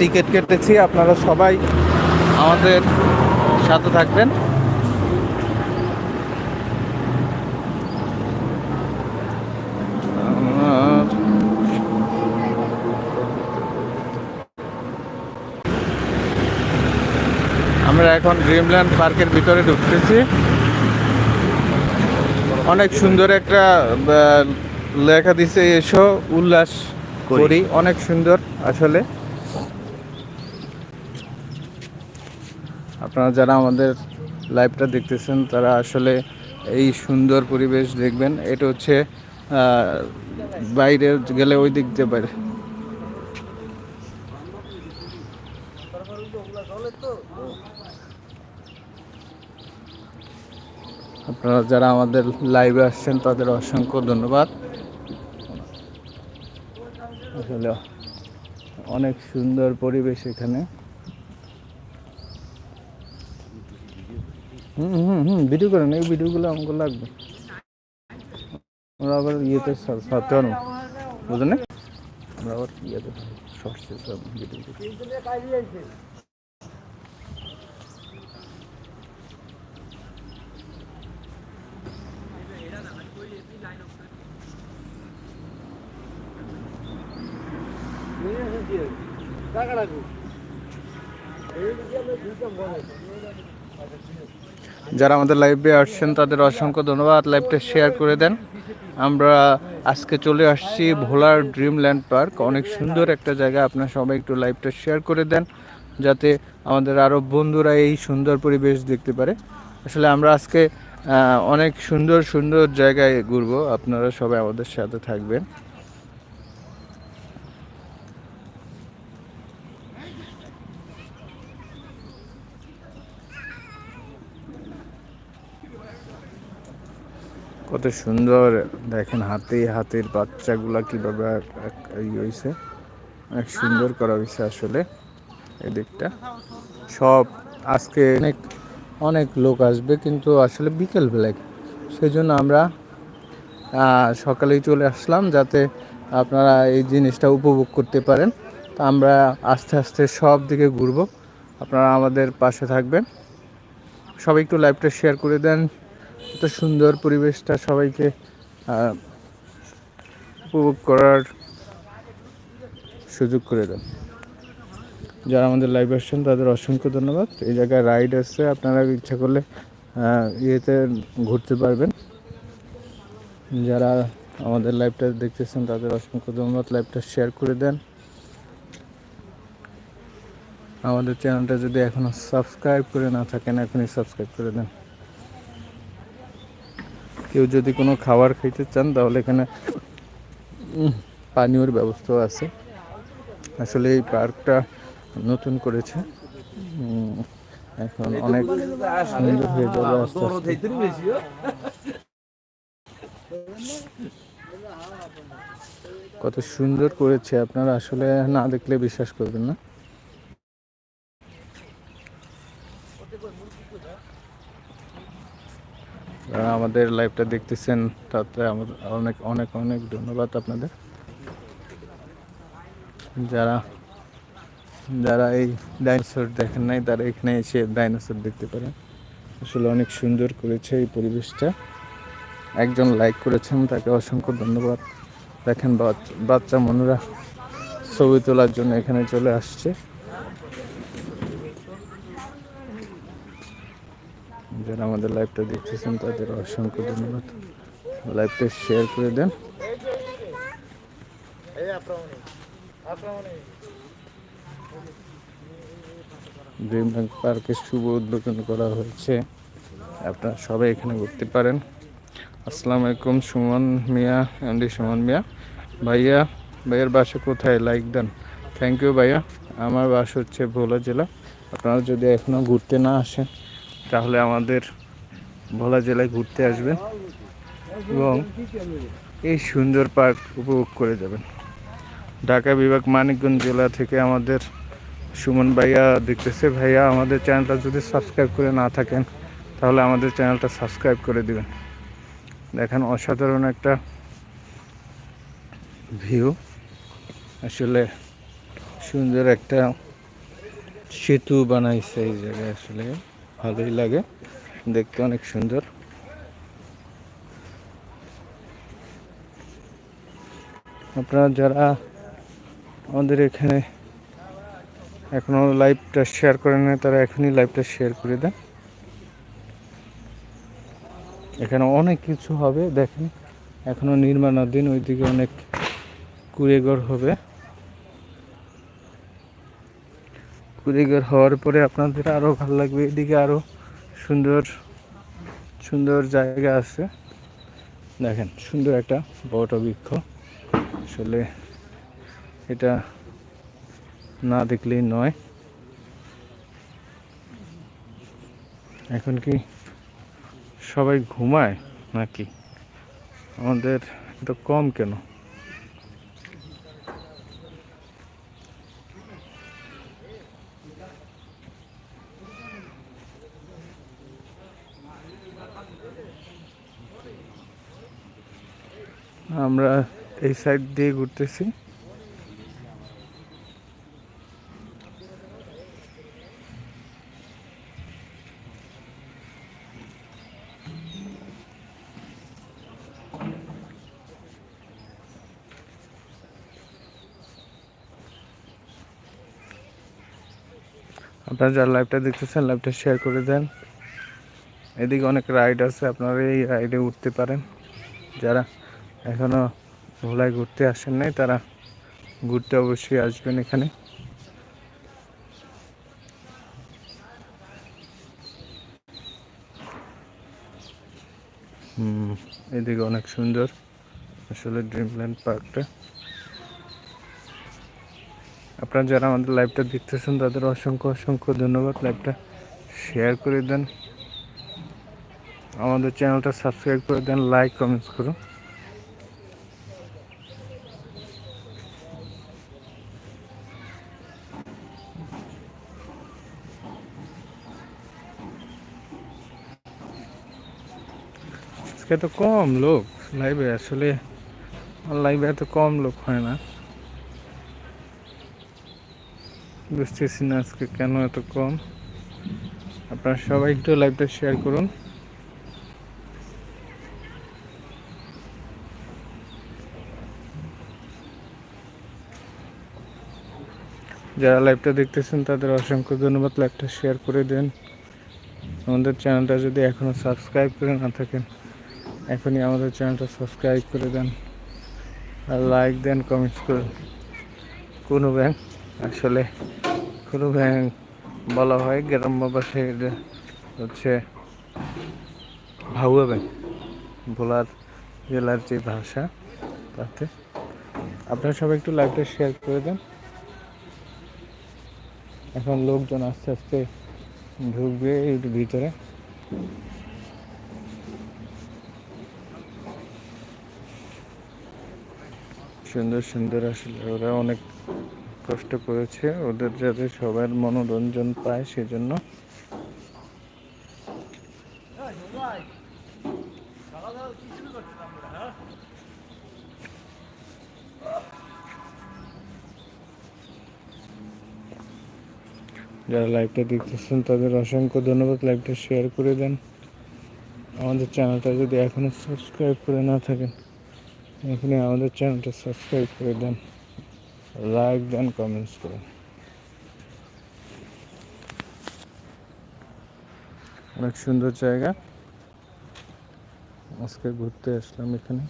Ticket কেটেছি আপনারা সবাই আমাদের সাথে থাকবেন। আমরা এখন ড্রিমল্যান্ড পার্কের ভিতরে ঢুকতেছি। অনেক সুন্দর একটা লেখা দিছে এসো উল্লাস করি। করি। অনেক সুন্দর আসলে। আপনারা যারা আমাদের লাইভটা দেখতেছেন, তারা আসলে এই সুন্দর পরিবেশ দেখবেন। এটা হচ্ছে বাইরে গেলে ওই দিক দিয়ে বাইরে। আপনারা যারা আমাদের লাইভে আসছেন, তাদের অসংখ্য ধন্যবাদ। আসলে অনেক সুন্দর পরিবেশ এখানে। হুম হুম হুম ভিডিও করেন এই ভিডিওগুলো আমাকে লাগবে। আমরা আবার ইয়েতে ছাড়তে পারব। বুঝলেন না? আমরা আবার ইয়েতে শর্টসে সব ভিডিও যারা আমাদের লাইভে আসছেন, তাদের অসংখ্য ধন্যবাদ। লাইভটা শেয়ার করে দেন। আমরা আজকে চলে আসছি ভোলার ড্রিমল্যান্ড পার্ক অনেক সুন্দর একটা জায়গা। আপনার সবাই একটু লাইভটা শেয়ার করে দেন, যাতে আমাদের আরও বন্ধুরা এই সুন্দর পরিবেশ দেখতে পারে। আসলে আমরা আজকে অনেক সুন্দর সুন্দর জায়গায় ঘুরবো। আপনারা সবাই আমাদের সাথে থাকবেন। কত সুন্দর। দেখেন হাতে হাতের বাচ্চাগুলা কীভাবে এক- এক- ই হয়েছে অনেক সুন্দর করা হয়েছে আসলে এই দিকটা সব আজকে অনেক অনেক লোক আসবে কিন্তু আসলে বিকেল বেলায়। সেই জন্য আমরা সকালেই চলে আসলাম যাতে আপনারা এই জিনিসটা উপভোগ করতে পারেন। তো আমরা আস্তে আস্তে সব দিকে ঘুরবো। আপনারা আমাদের পাশে থাকবেন। সবাই একটু লাইভটা শেয়ার করে দেন। এত সুন্দর পরিবেশটা সবাইকে উপভোগ করার সুযোগ করে দেন। যারা আমাদের লাইভ আসছেন, তাদের অসংখ্য ধন্যবাদ। এই জায়গায় রাইড আছে আপনারা ইচ্ছা করলে ইয়েতে ঘুরতে পারবেন। যারা আমাদের লাইভটা দেখতেছেন, তাদের অসংখ্য ধন্যবাদ। লাইভটা শেয়ার করে দেন। আমাদের চ্যানেলটা যদি এখনও সাবস্ক্রাইব করে না থাকেন, এখনই সাবস্ক্রাইব করে দেন। কেউ যদি কোনো খাবার খাইতে চান, তাহলে এখানে পানীয়র ব্যবস্থাও আছে। আসলে এই পার্কটা নতুন করেছে। এখন অনেক সুন্দর হয়ে যাবে আস্তে আস্তে। কত সুন্দর করেছে, আপনারা আসলে না দেখলে বিশ্বাস করবেন না। যারা আমাদের লাইভটা দেখতেছেন, তাতে আমাদের অনেক অনেক অনেক ধন্যবাদ আপনাদের। যারা যারা এই ডাইনোসর দেখেন নাই, তারা এখানে এসে ডাইনোসর দেখতে পারেন। আসলে অনেক সুন্দর করেছে এই পরিবেশটা। একজন লাইক করেছেন, তাকে অসংখ্য ধন্যবাদ। দেখেন বাচ- বাচ্চা মনুরা ছবি তোলার জন্য এখানে চলে আসছে। যারা আমাদের লাইভটা দেখতেছেন, তাদের অসংখ্য ধন্যবাদ। লাইভটা শেয়ার করে দেন। ড্রিম ব্যাংক পার্কের শুভ উদ্বোধন করা হয়েছে। আপনারা সবাই এখানে ঘুরতে পারেন। আসসালামু আলাইকুম, সুমন মিয়া এমডি সুমন মিয়া। ভাইয়া, ভাইয়ার বাসা কোথায়? Like then. থ্যাংক ইউ ভাইয়া। আমার বাস হচ্ছে ভোলা জেলা। আপনারা যদি এখনও ঘুরতে না আসেন তাহলে আমাদের ভোলা জেলায় ঘুরতে আসবেন এবং এই সুন্দর পার্ক উপভোগ করে যাবেন। ঢাকা বিভাগ মানিকগঞ্জ জেলা থেকে আমাদের সুমন ভাইয়া দেখতেছে। ভাইয়া, আমাদের চ্যানেলটা যদি সাবস্ক্রাইব করে না থাকেন, তাহলে আমাদের চ্যানেলটা সাবস্ক্রাইব করে দিবেন। দেখেন, অসাধারণ একটা ভিউ। আসলে সুন্দর একটা সেতু বানাইছে এই জায়গায় আসলে। ভালোই লাগে। দেখতে অনেক সুন্দর। আপনারা যারা আমাদের এখানে এখনও লাইভটা শেয়ার করে নেয় তারা এখনই লাইভটা শেয়ার করে দেন। এখানে অনেক কিছু হবে, দেখেন। এখনও নির্মাণাধীন, ওইদিকে অনেক কুড়েঘর হবে। কুড়িঘর হওয়ার পরে আপনাদের আরও ভালো লাগবে। এদিকে আরও সুন্দর সুন্দর জায়গা আছে। দেখেন, সুন্দর একটা বট বৃক্ষ। আসলে এটা না দেখলেই নয়। এখন কি সবাই ঘুমায় নাকি? আমাদের তো কম কেন? আমরা এই সাইড দিয়ে ঘুরতেছি। আপনারা যারা লাইভটা দেখতেছেন লাইভটা শেয়ার করে দেন। এদিকে অনেক রাইড আছে, আপনারা এই রাইডে উঠতে পারেন। যারা এখনও ভোলায় ঘুরতে আসেন নাই, তারা ঘুরতে অবশ্যই আসবেন এখানে। এদিকে অনেক সুন্দর আসলে ড্রিমল্যান্ড পার্কটা আপনারা যারা আমাদের লাইভটা দেখতেছেন, তাদের অসংখ্য অসংখ্য ধন্যবাদ লাইভটা শেয়ার করে দেন। আমাদের চ্যানেলটা সাবস্ক্রাইব করে দেন লাইক কমেন্টস করুন। আজকে তো কম লোক লাইভে আসলে লাইভে এত কম লোক হয় না। বুঝতেছি না আজকে কেন এত কম। আপনারা সবাই একটু লাইভটা শেয়ার করুন। যারা লাইভটা দেখতেছেন, তাদের অসংখ্য ধন্যবাদ। লাইভটা শেয়ার করে দেন। আমাদের চ্যানেলটা যদি এখনও সাবস্ক্রাইব করে না থাকেন এখনই আমাদের চ্যানেলটা সাবস্ক্রাইব করে দেন আর লাইক দেন কমেন্টস করুন কোনো ব্যাংক আসলে কোনো ব্যাংক বলা হয় গ্রাম্য ভাষায় হচ্ছে ভাউয়া ব্যাংক ভোলার জেলার যে ভাষা তাতে। আপনারা সবাই একটু লাইভটা শেয়ার করে দেন। এখন লোকজন আস্তে আস্তে ঢুকবে এর ভিতরে। সুন্দর সুন্দর আসলে ওরা অনেক কষ্ট করেছে। ওদের যাতে সবার মনোরঞ্জন পায় সেজন্য। যারা লাইভটা দেখতেছেন, তাদের অসংখ্য ধন্যবাদ লাইভটা শেয়ার করে দেন। আমাদের চ্যানেলটা যদি এখনও সাবস্ক্রাইব করে না থাকেন এখানে আমাদের চ্যানেলটা সাবস্ক্রাইব করে দেন লাইক দেন কমেন্টস করুন অনেক সুন্দর জায়গা আজকে ঘুরতে আসলাম এখানে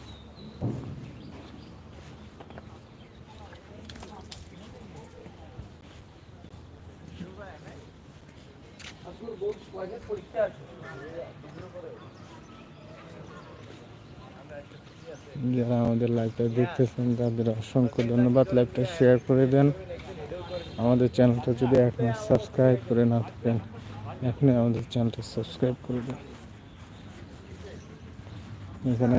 যারা আমাদের লাইভটা দেখতেছেন, তাদের অসংখ্য ধন্যবাদ। লাইভটা শেয়ার করে দেন। আমাদের চ্যানেলটা যদি এখনও সাবস্ক্রাইব করে না থাকেন, এখনই আমাদের চ্যানেলটা সাবস্ক্রাইব করে দেন। এখানে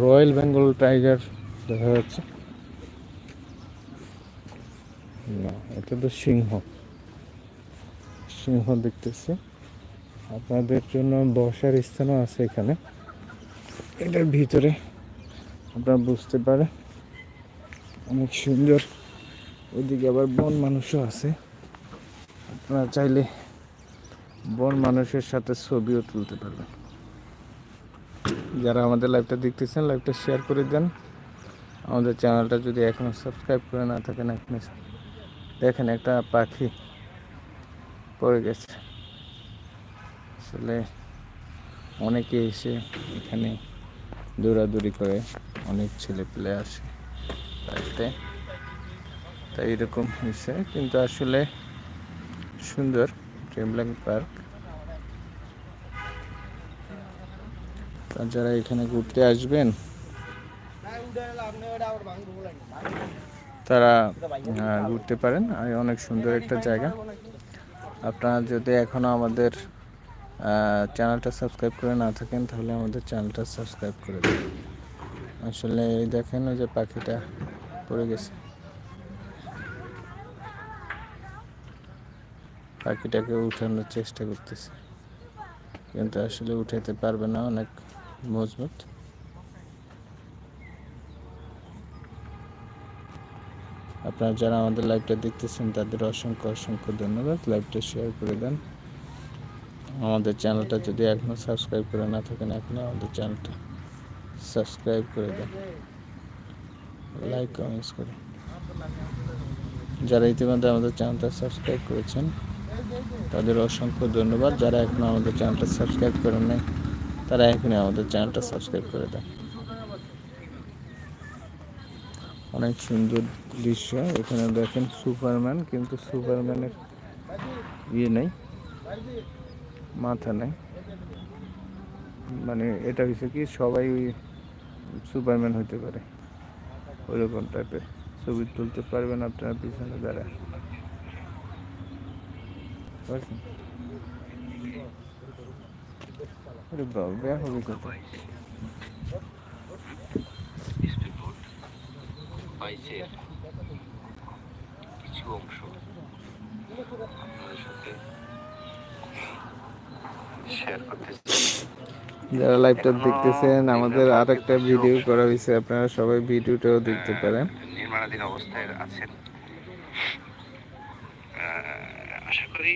রয়্যাল বেঙ্গল টাইগার দেখা যাচ্ছে। না, এটা তো সিংহ। সিংহ দেখতেছি। আপনাদের জন্য বসার স্থানও আছে এখানে। এটার ভিতরে আপনারা বুঝতে পারেন। অনেক সুন্দর। ওইদিকে আবার বন মানুষও আছে। আপনারা চাইলে বন মানুষের সাথে ছবিও তুলতে পারবেন। যারা আমাদের লাইভটা দেখতেছেন লাইভটা শেয়ার করে দেন। আমাদের চ্যানেলটা যদি এখনও সাবস্ক্রাইব করে না থাকেন, এখনই দেখেন একটা পাখি পড়ে গেছে। আসলে অনেকে এসে এখানে দৌড়াদৌড়ি করে অনেক ছেলে পেলে আসে বাড়িতে। তাই এরকম হয়েছে, কিন্তু আসলে সুন্দর ট্রেমলাং পার্ক। যারা এখানে ঘুরতে আসবেন, তারা ঘুরতে পারেন। অনেক সুন্দর একটা জায়গা। আপনারা যদি এখনও আমাদের চ্যানেলটা সাবস্ক্রাইব করে না থাকেন, তাহলে আমাদের চ্যানেলটা সাবস্ক্রাইব করে দিন। আসলে এই দেখেন যে পাখিটা পড়ে গেছে। পাখিটাকে উঠানোর চেষ্টা করতেছে। কিন্তু আসলে উঠাতে পারবে না, অনেক মজবুত। আপনারা যারা আমাদের লাইভটা দেখতেছেন, তাদের অসংখ্য অসংখ্য ধন্যবাদ। লাইভটা শেয়ার করে দেন। আমাদের চ্যানেলটা যদি এখনও সাবস্ক্রাইব করে না থাকেন, এখনই আমাদের চ্যানেলটা সাবস্ক্রাইব করে দেন। লাইক কমেন্টস করে যারা ইতিমধ্যে আমাদের চ্যানেলটা সাবস্ক্রাইব করেছেন, তাদের অসংখ্য ধন্যবাদ। যারা এখনও আমাদের চ্যানেলটা সাবস্ক্রাইব করেন নাই, তারা এখনই আমাদের চ্যানেলটা সাবস্ক্রাইব করে দেন। অনেক সুন্দর দৃশ্য। এখানে দেখেন সুপারম্যান, কিন্তু সুপারম্যানের ইয়ে নেই। মাথা নেই। মানে এটা হচ্ছে কি, সবাই ওই সুপারম্যান হতে পারে। ওইরকম টাইপের ছবি তুলতে পারবেন আপনার পিছনে বাইচের কিছু অংশ আপনাদের সাথে যারা লাইভটা দেখতেছেন আমাদের আর একটা ভিডিও করা হয়েছে আপনারা সবাই ভিডিওটাও দেখতে পারেন। নির্মাণাধীন অবস্থায় আছেন। আশা করি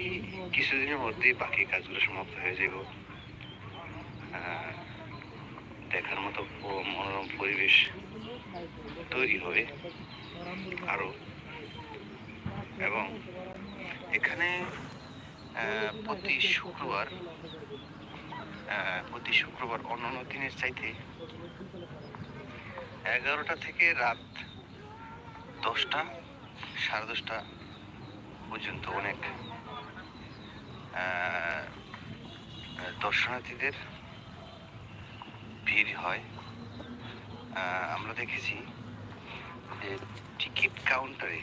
কিছুদিনের মধ্যেই বাকি কাজগুলো সমাপ্ত হয়ে যাব দেখার মতো মনোরম পরিবেশ তৈরি হবে আরও। এবং এখানে প্রতি শুক্রবার প্রতি শুক্রবার অন্যান্য দিনের চাইতে এগারোটা থেকে রাত দশটা, সাড়ে দশটা পর্যন্ত অনেক দর্শনার্থীদের ভিড় হয়। আমরা দেখেছি যে টিকিট কাউন্টারে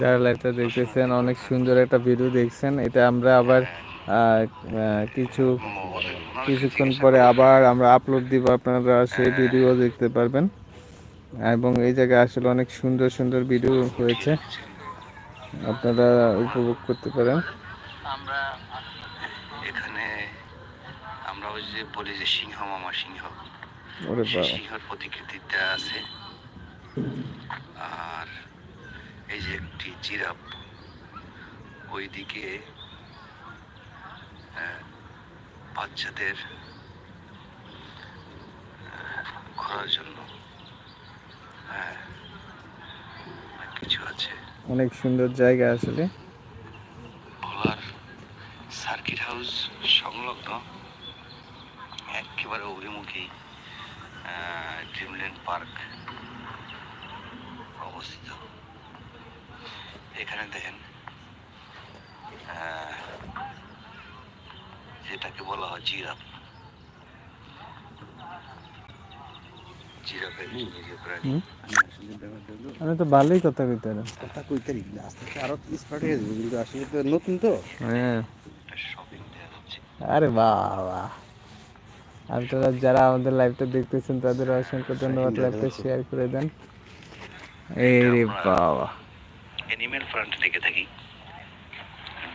যারা লাইভটা দেখতেছেন অনেক সুন্দর একটা ভিডিও দেখছেন। এটা আমরা আবার আহ, কিছু কিছুক্ষণ পরে আবার আমরা আপলোড দিব আপনারা সেই ভিডিও দেখতে পারবেন। এবং এই জায়গায় আসলে অনেক সুন্দর সুন্দর ভিডিও হয়েছে। আপনারা উপভোগ করতে পারেন। আমরা এখানে আমরা ওই যে বলি যে সিংহ মামা সিংহ। ওরে বাবা। সিংহর প্রতিকৃতিটা আছে। আর এই যে একটি জিরাফ ওইদিকে আহ, বাচ্চাদের আহ, ঘোরার জন্য হ্যাঁ কিছু আছে। অনেক সুন্দর জায়গা আসলে। ভোলার সার্কিট হাউস সংলগ্ন একেবারে অভিমুখী ড্রিমল্যান্ড পার্ক অবস্থিত। এখানে দেখেন যেটাকে বলা হয়। আমি তো ভালোই কথা কইতে কথা কইতে পারি আস্তে আস্তে আরও স্টার্ট হয়ে যাবে কিন্তু আসলে তো নতুন তো। হ্যাঁ। আরে বাবা। আপনারা যারা আমাদের লাইভটা দেখতেছেন তাদের অসংখ্য ধন্যবাদ লাইভটা শেয়ার করে দেন। এই রে বাবা। অ্যানিমেল ফ্রন্ট থেকে থাকি।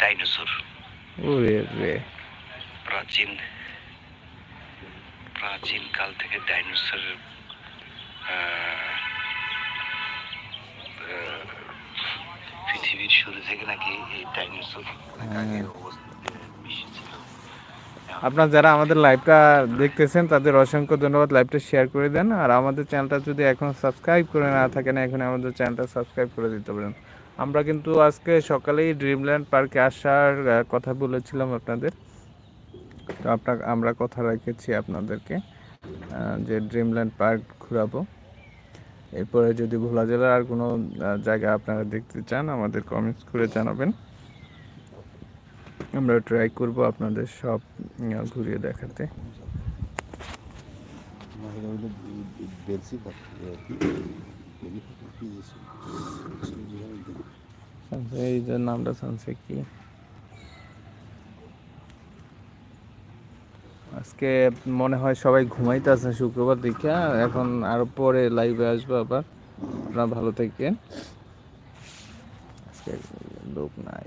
ডাইনোসর। প্রাচীন প্রাচীন কাল থেকে ডাইনোসরের পৃথিবীর শুরু থেকে নাকি এই ডাইনোসর ছিল। আপনার যারা আমাদের লাইভটা দেখতেছেন তাদের অসংখ্য ধন্যবাদ। লাইভটা শেয়ার করে দেন। আর আমাদের চ্যানেলটা যদি এখন সাবস্ক্রাইব করে না থাকেন এখন আমাদের চ্যানেলটা সাবস্ক্রাইব করে দিতে পারেন। আমরা কিন্তু আজকে সকালেই ড্রিমল্যান্ড পার্কে আসার কথা বলেছিলাম আপনাদের। তো আপনার আমরা কথা রেখেছি আপনাদেরকে যে ড্রিমল্যান্ড পার্ক ঘুরাবো। এরপরে যদি ভোলা জেলার আর কোনো জায়গা আপনারা দেখতে চান, আমাদের কমেন্টস করে জানাবেন। আমরা ট্রাই করব আপনাদের সব ঘুরিয়ে দেখাতে। এই যে নামটা সানসে কি? আজকে মনে হয় সবাই ঘুমাইতে আছে শুক্রবার দিকে, এখন আর পরে লাইভে আসব আবার। আপনারা ভালো থাকেন। আজকে লোক নাই।